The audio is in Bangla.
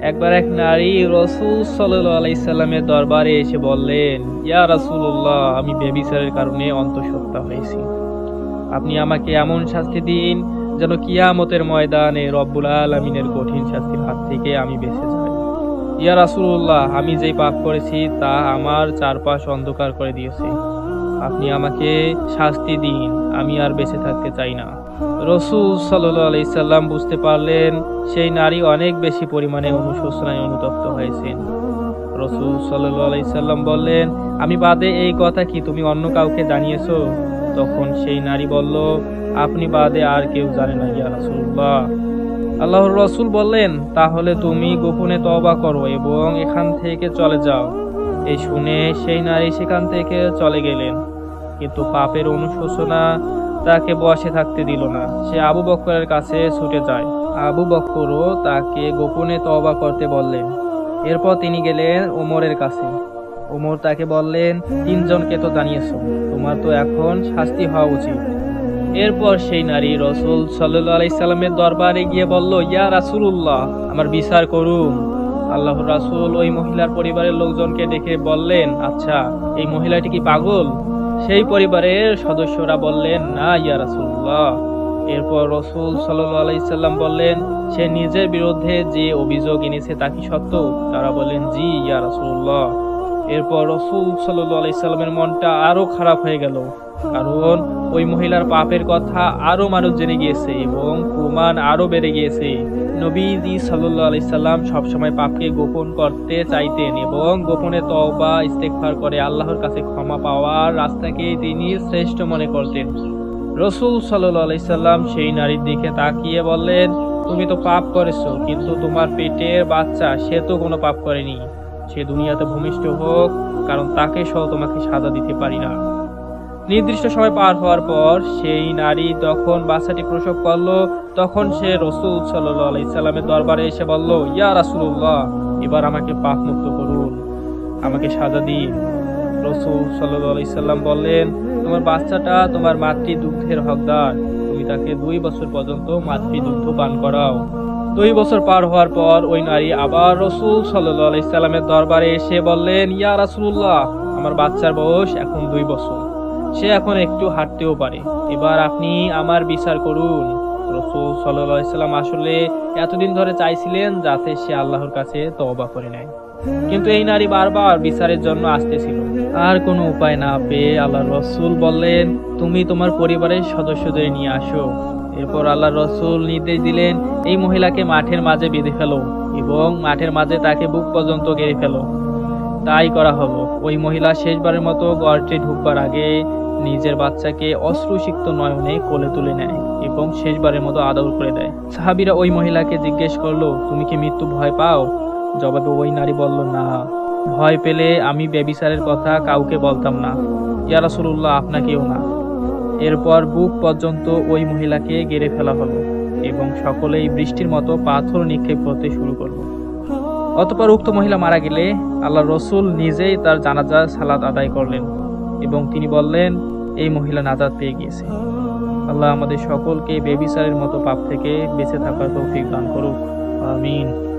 একবার এক নারী রসুল সাল্লামের দরবারে এসে বললেন, ইয়া রাসূলুল্লাহ, আমি বেবিচারের কারণে অন্তঃসত্ত্বা হয়েছি। আপনি আমাকে এমন শাস্তি দিন যেন কিয়ামতের ময়দানে রব্বুল আলমিনের কঠিন শাস্তির হাত থেকে আমি বেঁচে যাই। ইয়া রাসূলুল্লাহ, আমি যেই পাপ করেছি তা আমার চারপাশ অন্ধকার করে দিয়েছে। আপনি আমাকে শাস্তি দিন, আমি আর বেঁচে থাকতে চাই না। রসুল সাল্লু আলাইসাল্লাম বুঝতে পারলেন, সেই নারী অনেক বেশি পরিমাণে অনুশোচনায় অনুতপ্ত হয়েছেন। রসুল সাল্লু আলাইসাল্লাম বললেন, আমি বাদে এই কথা কি তুমি অন্য কাউকে জানিয়েছো? তখন সেই নারী বলল, আপনি বাদে আর কেউ জানে না ইয়া রাসূলুল্লাহ। আল্লাহর রসুল বললেন, তাহলে তুমি গোপনে তবা করো এবং এখান থেকে চলে যাও। এই শুনে সেই নারী সেখান থেকে চলে গেলেন। কিন্তু পাপের অনুশোচনা তাকে বসে থাকতে দিল না। সে আবু বক্করের কাছে ছুটে যায়। আবু বক্করও তাকে গোপনে তওবা করতে বললেন। এরপর তিনি গেলেন ওমরের কাছে। ওমর তাকে বললেন, তিনজনকে তো জানিয়েছ, তোমার তো এখন শাস্তি হওয়া উচিত। এরপর সেই নারী রসুল সাল্লু আলাইসাল্লামের দরবারে গিয়ে বলল, ইয়া রাসূলুল্লাহ, আমার বিচার করুন। আল্লাহ রাসুল ওই মহিলার পরিবারের লোকজনকে ডেকে বললেন আচ্ছা এই মহিলাটি কি পাগল? সেই পরিবারের সদস্যরা বললেন, না, ইয়া রাসুল্লাহ এরপর রসুল সাল্লু আলাইসাল্লাম বললেন, সে নিজের বিরুদ্ধে যে অভিযোগ এনেছে তা কি সত্য? তারা বললেন, জি, ইয়া রাসূলুল্লাহ। এরপর রসুল সাল্লু আলাইসাল্লামের মনটা আরও খারাপ হয়ে গেল। কারণ ওই মহিলার পাপের কথা আরও মানুষ জেনে গিয়েছে এবং প্রমাণ আরও বেড়ে গিয়েছে। নবীজি সাল্লু আলাইসাল্লাম সবসময় পাপকে গোপন করতে চাইতেন এবং গোপনে তওবা, ইস্তেগফার করে আল্লাহর কাছে ক্ষমা পাওয়ার রাস্তাকে তিনি শ্রেষ্ঠ মনে করতেন। রসুল সাল্লু আলাইসাল্লাম সেই নারীর দিকে তাকিয়ে বললেন, তুমি তো পাপ করেছ, কিন্তু তোমার পেটের বাচ্চা, সে তো কোনো পাপ করেনি। সে দুনিয়াতে ভূমিষ্ঠ হোক, কারণ তাকে সহ তোমাকে সাজা দিতে পারি না। নির্দিষ্ট সময় পার হওয়ার পর সেই নারী তখন বাচ্চাটি প্রসব করল, তখন সে রসুল সাল্লামের দরবারে এসে বলল, ইয়া রাসুল্লাহ এবার আমাকে পাপ মুক্ত করুন, আমাকে সাজা দিন। রসুল সাল্লাম বললেন, তোমার বাচ্চাটা তোমার মাতৃ দুগ্ধের হকদার, তুমি তাকে দুই বছর পর্যন্ত মাতৃ দুগ্ধ পান করাও। দুই বছর পার হওয়ার পর ওই নারী আবার রসুল সাল্লামের দরবারে এসে বললেন, ইয়া রাসুল্লাহ আমার বাচ্চার বয়স এখন দুই বছর। সে এখন একটু হাঁটতেও পারে। এবার আপনি আমার বিচার করুন। রসুল সাল্লাম আসলে এতদিন ধরে চাইছিলেন যাতে সে আল্লাহর কাছে তওবা করে নেয়। কিন্তু এই নারী বারবার বিচারের জন্য আসতেছিল। আর কোনো উপায় না পেয়ে আল্লাহ রসুল বললেন, তুমি তোমার পরিবারের সদস্যদের নিয়ে আসো। এরপর আল্লাহ রসুল নির্দেশ দিলেন, এই মহিলাকে মাঠের মাঝে বেঁধে ফেলো এবং মাঠের মাঝে তাকে বুক পর্যন্ত গেড়ে ফেলো। তাই করা হলো। ওই মহিলা শেষবারের মতো গড়টি ঢুকবার আগে নিজের বাচ্চাকে অশ্রুসিক্ত নয়নে কোলে তুলে নেয় এবং শেষবারের মতো আদর করে দেয়। সাহাবিরা ওই মহিলাকে জিজ্ঞেস করল, তুমি কি মৃত্যু ভয় পাও? জবাবে ওই নারী বলল, না। ভয় পেলে আমি বেবিচারের কথা কাউকে বলতাম না। ইয়া রাসূলুল্লাহ, আপনাকেও না। এরপর বুক পর্যন্ত ওই মহিলাকে গেড়ে ফেলা হলো এবং সকলেই বৃষ্টির মতো পাথর নিক্ষেপ করতে শুরু করল। অতপর উক্ত মহিলা মারা গেলে আল্লাহ রসুল নিজেই তার জানাজা সালাত আদায় করলেন এবং তিনি বললেন এই মহিলা নাজাদ পেয়ে গিয়েছে। আল্লাহ আমাদের সকলকে বেবিসারের মতো পাপ থেকে বেঁচে থাকার তৌফিক দান করুক। আমিন।